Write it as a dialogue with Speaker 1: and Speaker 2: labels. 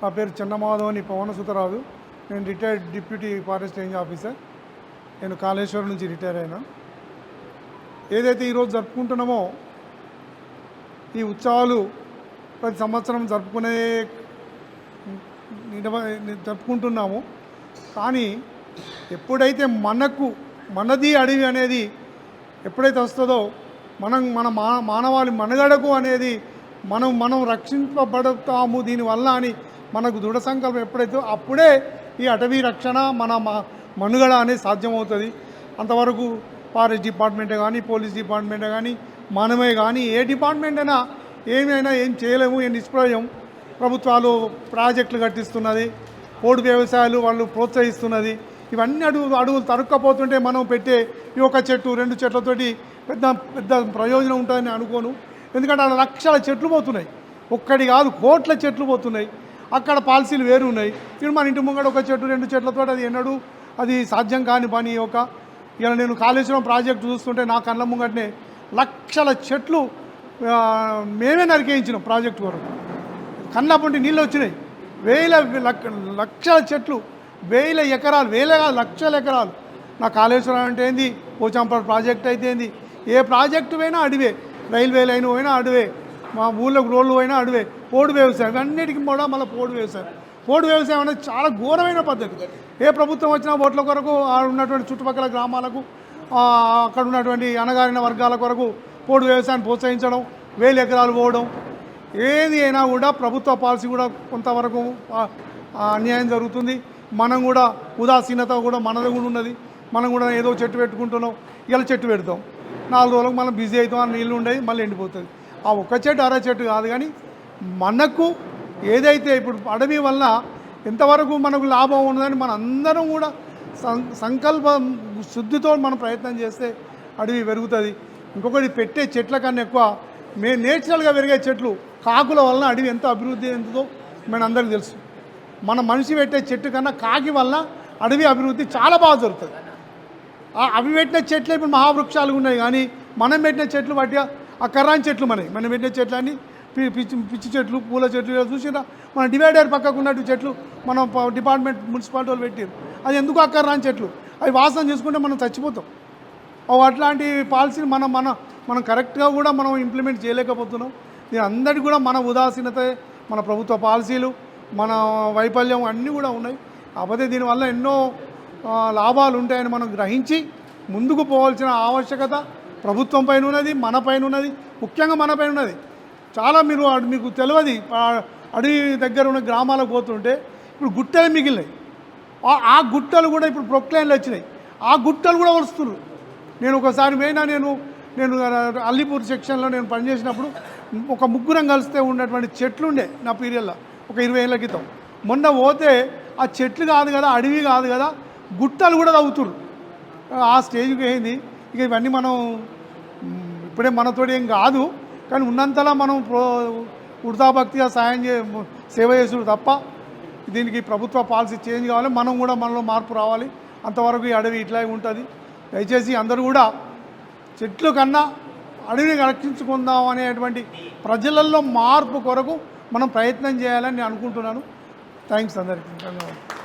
Speaker 1: నా పేరు చిన్నమాధవని పవన సుతరాజు. నేను retired deputy forest range officer. నేను కాళేశ్వరం నుంచి రిటైర్ అయినా. ఏదైతే ఈరోజు జరుపుకుంటున్నామో ఈ ఉత్సవాలు ప్రతి సంవత్సరం జరుపుకునే జరుపుకుంటున్నాము. కానీ ఎప్పుడైతే మనకు మనది అడవి అనేది ఎప్పుడైతే వస్తుందో మనం మన మానవాళి మనగడకు అనేది మనం మనం రక్షింపబడతాము దీనివల్ల అని మనకు దృఢ సంకల్పం ఎప్పుడైతే అప్పుడే ఈ అటవీ రక్షణ మన మ- మనుగడ అనేది సాధ్యమవుతుంది. అంతవరకు ఫారెస్ట్ డిపార్ట్మెంటే కానీ పోలీస్ డిపార్ట్మెంటే కానీ మనమే కానీ ఏ డిపార్ట్మెంట్ అయినా ఏమైనా ఏం చేయలేము ఏం నిష్ప్రయోజనం. ప్రభుత్వాలు ప్రాజెక్టులు కట్టిస్తున్నది పోడు వ్యవసాయాలు వాళ్ళు ప్రోత్సహిస్తున్నది. ఇవన్నీ అడుగు అడుగులు తరుక్కపోతుంటే మనం పెట్టే ఈ ఒక చెట్టు రెండు చెట్లతోటి పెద్ద పెద్ద ప్రయోజనం ఉంటుందని అనుకోను. ఎందుకంటే అక్కడ లక్షల చెట్లు పోతున్నాయి. ఒక్కటి కాదు కోట్ల చెట్లు పోతున్నాయి. అక్కడ పాలసీలు వేరు ఉన్నాయి ఇప్పుడు మన ఇంటి ముంగడ ఒక చెట్టు రెండు చెట్లతో అది ఎన్నడూ అది సాధ్యం కాని పని ఒక ఇలా నేను కాళేశ్వరం ప్రాజెక్టు చూస్తుంటే నా కళ్ళ ముంగటనే లక్షల చెట్లు మేమే నరికేయించినాం ప్రాజెక్టు వరకు కళ్ళ నీళ్ళు వచ్చినాయి. వేల లక్ష- లక్షల చెట్లు వేల ఎకరాలు వేల కాదు, లక్షల ఎకరాలు. నా కాళేశ్వరం అంటే ఏంది? పోచాంపల్ ప్రాజెక్ట్ అయితే ఏంది? ఏ ప్రాజెక్టు పోయినా అడివే. రైల్వే లైన్ పోయినా అడవే మా ఊళ్ళో రోడ్లు పోయినా అడవే పోడు వ్యవసాయం అన్నిటికీ కూడా మళ్ళీ పోడు వ్యవసాయం పోడు వ్యవసాయం అనేది చాలా ఘోరమైన పద్ధతి. ఏ ప్రభుత్వం వచ్చినా ఓట్ల కొరకు ఉన్నటువంటి చుట్టుపక్కల గ్రామాలకు అక్కడ ఉన్నటువంటి అనగారిన వర్గాల కొరకు పోడు వ్యవసాయాన్ని ప్రోత్సహించడం వేల ఎకరాలు పోవడం ఏది అయినా కూడా ప్రభుత్వ పాలసీ కూడా కొంతవరకు అన్యాయం జరుగుతుంది. మనం కూడా ఉదాసీనత కూడా మనది కూడా ఉన్నది. మనం కూడా ఏదో చెట్టు పెట్టుకుంటున్నాం. ఇలా చెట్టు పెడతాం. నాలుగు రోజులకు మనం బిజీ అవుతాం ఆ నీళ్ళు ఉండేది మళ్ళీ ఎండిపోతుంది. ఆ ఒక్క చెట్టు అర చెట్టు కాదు కానీ మనకు ఏదైతే ఇప్పుడు అడవి వల్ల ఎంతవరకు మనకు లాభం ఉన్నదని మన అందరం కూడా సం సంకల్పం శుద్ధితో మనం ప్రయత్నం చేస్తే అడవి పెరుగుతుంది. ఇంకొకటి పెట్టే చెట్ల కన్నా ఎక్కువ మే నేచురల్గా పెరిగే చెట్లు కాకుల వలన అడవి ఎంత అభివృద్ధి ఎంతో మన అందరికీ తెలుసు. మన మనిషి పెట్టే చెట్టు కన్నా కాకి వల్ల అడవి అభివృద్ధి చాలా బాగా జరుగుతుంది. అవి పెట్టిన చెట్లు ఇప్పుడు మహావృక్షాలు ఉన్నాయి కానీ మనం పెట్టిన చెట్లు బట్టి ఆ కర్రాని చెట్లు మనవి. మనం పెట్టిన చెట్లు అని పి- పిచ్చి పిచ్చి చెట్లు పూల చెట్లు ఇలా చూసినా మన డివైడర్ పక్కకు ఉన్నట్టు చెట్లు మనం డిపార్ట్మెంట్ మున్సిపాలిటీ వాళ్ళు పెట్టారు అది ఎందుకు అక్కర్రాని చెట్లు? అవి వాసన చేసుకుంటే మనం చచ్చిపోతాం. ఓ అట్లాంటి పాలసీని మనం మన మనం కరెక్ట్గా కూడా మనం ఇంప్లిమెంట్ చేయలేకపోతున్నాం. దీని అందరికీ కూడా మన ఉదాసీనత మన ప్రభుత్వ పాలసీలు మన వైఫల్యం అన్నీ కూడా ఉన్నాయి. కాకపోతే దీనివల్ల ఎన్నో లాభాలు ఉంటాయని మనం గ్రహించి ముందుకు పోవాల్సిన ఆవశ్యకత ప్రభుత్వం పైన ఉన్నది మన పైన ఉన్నది ముఖ్యంగా మన పైన ఉన్నది. చాలా మీరు అడు- మీకు తెలియదు అడవి దగ్గర ఉన్న గ్రామాలకు పోతుంటే ఇప్పుడు గుట్టలు మిగిలినాయి. ఆ- గుట్టలు కూడా ఇప్పుడు ప్రొక్లైన్లు వచ్చినాయి. ఆ గుట్టలు కూడా వస్తున్నారు నేను ఒకసారి పోయినా నేను నేను అల్లిపూర్ సెక్షన్లో నేను పనిచేసినప్పుడు ఒక ముగ్గురం కలిస్తే ఉన్నటువంటి చెట్లు ఉండే నా పీరియడ్లో ఒక ఇరవై ఏళ్ళ క్రితం. మొన్న పోతే ఆ చెట్లు కాదు కదా అడవి కాదు కదా గుట్టలు కూడా తవ్వుతురు ఆ స్టేజ్కి అయింది ఇక ఇవన్నీ మనం ఇప్పుడే మనతోటి ఏం కాదు. కానీ ఉన్నంతలా మనం ప్రో వృధాభక్తిగా సాయం చే సేవ చేసుడు తప్ప దీనికి ప్రభుత్వ పాలసీ చేంజ్ కావాలి. మనం కూడా మనలో మార్పు రావాలి. అంతవరకు ఈ అడవి ఇట్లాగే ఉంటుంది. దయచేసి అందరూ కూడా చెట్లు కన్నా అడవిని రక్షించుకుందాం అనేటువంటి ప్రజలలో మార్పు కొరకు మనం ప్రయత్నం చేయాలని నేను అనుకుంటున్నాను. థ్యాంక్స్ అందరికీ. ధన్యవాదాలు.